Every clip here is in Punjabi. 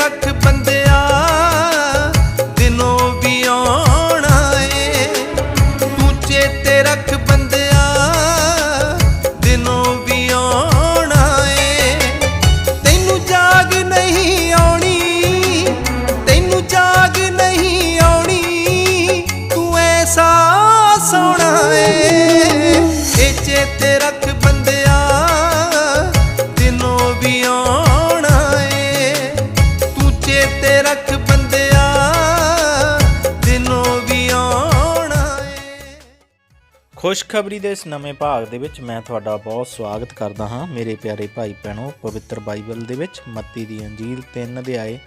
ਰੱਖ ਬੰਦਿਆ। ਖੁਸ਼ਖਬਰੀ ਦੇ ਇਸ ਨਵੇਂ ਭਾਗ ਦੇ ਵਿੱਚ ਮੈਂ ਤੁਹਾਡਾ ਬਹੁਤ ਸਵਾਗਤ ਕਰਦਾ ਹਾਂ। ਮੇਰੇ ਪਿਆਰੇ ਭਾਈ ਭੈਣੋ, ਪਵਿੱਤਰ ਬਾਈਬਲ ਦੇ ਵਿੱਚ ਮੱਤੀ ਦੀ ਅੰਜੀਲ 3 ਅਧਿਆਏ,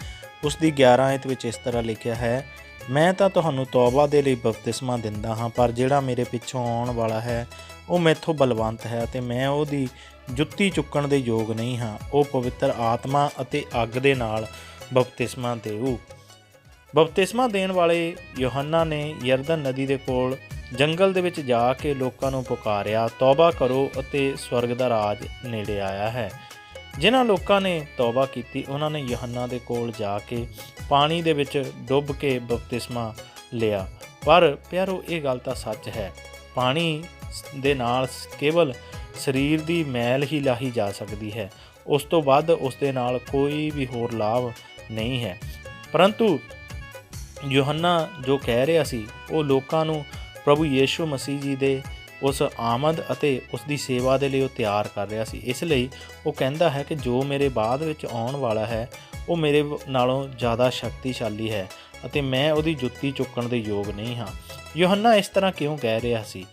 ਉਸ ਦੀ 11 ਆਇਤ ਵਿੱਚ ਇਸ ਤਰ੍ਹਾਂ ਲਿਖਿਆ ਹੈ, ਮੈਂ ਤਾਂ ਤੁਹਾਨੂੰ ਤੌਬਾ ਦੇ ਲਈ ਬਪਤਿਸਮਾ ਦਿੰਦਾ ਹਾਂ, ਪਰ ਜਿਹੜਾ ਮੇਰੇ ਪਿੱਛੋਂ ਆਉਣ ਵਾਲਾ ਹੈ, ਉਹ ਮੈਥੋਂ ਬਲਵੰਤ ਹੈ ਅਤੇ ਮੈਂ ਉਹਦੀ ਜੁੱਤੀ ਚੁੱਕਣ ਦੇ ਯੋਗ ਨਹੀਂ ਹਾਂ। ਉਹ ਪਵਿੱਤਰ ਆਤਮਾ ਅਤੇ ਅੱਗ ਦੇ ਨਾਲ ਬਪਤਿਸਮਾ ਦੇਊ। ਬਪਤਿਸਮਾ ਦੇਣ ਵਾਲੇ ਯੋਹੰਨਾ ਨੇ ਯਰਦਨ ਨਦੀ ਦੇ ਕੋਲ ਜੰਗਲ ਦੇ ਵਿੱਚ ਜਾ ਕੇ ਲੋਕਾਂ ਨੂੰ ਪੁਕਾਰਿਆ, ਤੌਬਾ ਕਰੋ ਅਤੇ ਸਵਰਗ ਦਾ ਰਾਜ ਨੇੜੇ ਆਇਆ ਹੈ। ਜਿਨ੍ਹਾਂ ਲੋਕਾਂ ਨੇ ਤੌਬਾ ਕੀਤੀ, ਉਹਨਾਂ ਨੇ ਯੋਹੰਨਾ ਦੇ ਕੋਲ ਜਾ ਕੇ ਪਾਣੀ ਦੇ ਵਿੱਚ ਡੁੱਬ ਕੇ ਬਪਤਿਸਮਾ ਲਿਆ। ਪਰ ਪਿਆਰੋ, ਇਹ ਗੱਲ ਤਾਂ ਸੱਚ ਹੈ, ਪਾਣੀ ਦੇ ਨਾਲ ਕੇਵਲ ਸਰੀਰ ਦੀ ਮੈਲ ਹੀ ਲਾਹੀ ਜਾ ਸਕਦੀ ਹੈ। ਉਸ ਤੋਂ ਵੱਧ ਉਸ ਦੇ ਨਾਲ ਕੋਈ ਵੀ ਹੋਰ ਲਾਭ ਨਹੀਂ ਹੈ। ਪਰੰਤੂ ਯੋਹੰਨਾ ਜੋ ਕਹਿ ਰਿਹਾ ਸੀ, ਉਹ ਲੋਕਾਂ ਨੂੰ ਪ੍ਰਭੂ ਯੀਸ਼ੂ ਮਸੀਹ ਜੀ ਦੇ ਉਸ ਆਮਦ ਅਤੇ ਉਸ ਦੀ ਸੇਵਾ ਦੇ ਲਈ ਉਹ ਤਿਆਰ ਕਰ ਰਿਹਾ ਸੀ। ਇਸ ਲਈ ਉਹ ਕਹਿੰਦਾ ਹੈ ਕਿ ਜੋ ਮੇਰੇ ਬਾਅਦ ਵਿੱਚ ਆਉਣ ਵਾਲਾ ਹੈ, ਉਹ ਮੇਰੇ ਨਾਲੋਂ ਜ਼ਿਆਦਾ ਸ਼ਕਤੀਸ਼ਾਲੀ ਹੈ ਅਤੇ ਮੈਂ ਉਹਦੀ ਜੁੱਤੀ ਚੁੱਕਣ ਦੇ ਯੋਗ ਨਹੀਂ ਹਾਂ। ਯੋਹੰਨਾ ਇਸ ਤਰ੍ਹਾਂ ਕਿਉਂ ਕਹਿ ਰਿਹਾ ਸੀ?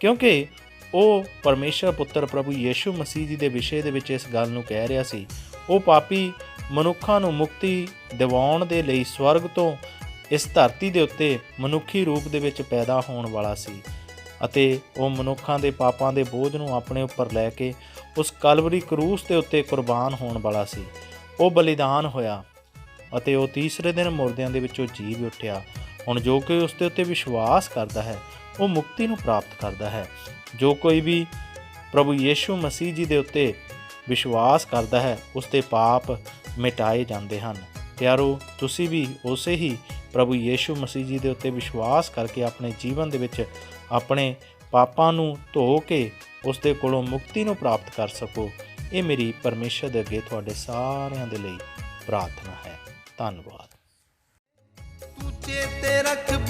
ਕਿਉਂਕਿ ਉਹ ਪਰਮੇਸ਼ਰ ਪੁੱਤਰ ਪ੍ਰਭੂ ਯੀਸ਼ੂ ਮਸੀਹ ਜੀ ਦੇ ਵਿਸ਼ੇ ਦੇ ਵਿੱਚ ਇਸ ਗੱਲ ਨੂੰ ਕਹਿ ਰਿਹਾ ਸੀ। ਉਹ ਪਾਪੀ ਮਨੁੱਖਾਂ ਨੂੰ ਮੁਕਤੀ ਦਿਵਾਉਣ ਦੇ ਲਈ ਸਵਰਗ ਤੋਂ ਇਸ ਧਰਤੀ ਦੇ ਉੱਤੇ ਮਨੁੱਖੀ ਰੂਪ ਦੇ ਵਿੱਚ ਪੈਦਾ ਹੋਣ ਵਾਲਾ ਸੀ ਅਤੇ ਉਹ ਮਨੁੱਖਾਂ ਦੇ ਪਾਪਾਂ ਦੇ ਬੋਝ ਨੂੰ ਆਪਣੇ ਉੱਪਰ ਲੈ ਕੇ ਉਸ ਕਲਵਰੀ ਕਰੂਸ ਦੇ ਉੱਤੇ ਕੁਰਬਾਨ ਹੋਣ ਵਾਲਾ ਸੀ। ਉਹ ਬਲੀਦਾਨ ਹੋਇਆ ਅਤੇ ਉਹ ਤੀਸਰੇ ਦਿਨ ਮੁਰਦਿਆਂ ਦੇ ਵਿੱਚੋਂ ਜੀਵ ਉੱਠਿਆ। ਹੁਣ ਜੋ ਕੋਈ ਉਸ ਦੇ ਉੱਤੇ ਵਿਸ਼ਵਾਸ ਕਰਦਾ ਹੈ, ਉਹ ਮੁਕਤੀ ਨੂੰ ਪ੍ਰਾਪਤ ਕਰਦਾ ਹੈ। ਜੋ ਕੋਈ ਵੀ ਪ੍ਰਭੂ ਯੀਸ਼ੂ ਮਸੀਹ ਜੀ ਦੇ ਉੱਤੇ ਵਿਸ਼ਵਾਸ ਕਰਦਾ ਹੈ, ਉਸ ਦੇ ਪਾਪ ਮਿਟਾਏ ਜਾਂਦੇ ਹਨ। ਪਿਆਰੋ, ਤੁਸੀਂ ਵੀ ਉਸੇ ਹੀ ਪ੍ਰਭੂ ਯੀਸ਼ੂ ਮਸੀਹ ਜੀ ਦੇ ਉੱਤੇ ਵਿਸ਼ਵਾਸ ਕਰਕੇ ਆਪਣੇ ਜੀਵਨ ਦੇ ਵਿੱਚ ਆਪਣੇ ਪਾਪਾਂ ਨੂੰ ਧੋ ਕੇ ਉਸ ਦੇ ਕੋਲੋਂ ਮੁਕਤੀ ਨੂੰ ਪ੍ਰਾਪਤ ਕਰ ਸਕੋ। ਇਹ ਮੇਰੀ ਪਰਮੇਸ਼ਰ ਦੇ ਅੱਗੇ ਤੁਹਾਡੇ ਸਾਰਿਆਂ ਦੇ ਲਈ ਪ੍ਰਾਰਥਨਾ ਹੈ। ਧੰਨਵਾਦ। ਤੂੰ ਚੇਤੇ ਰੱਖ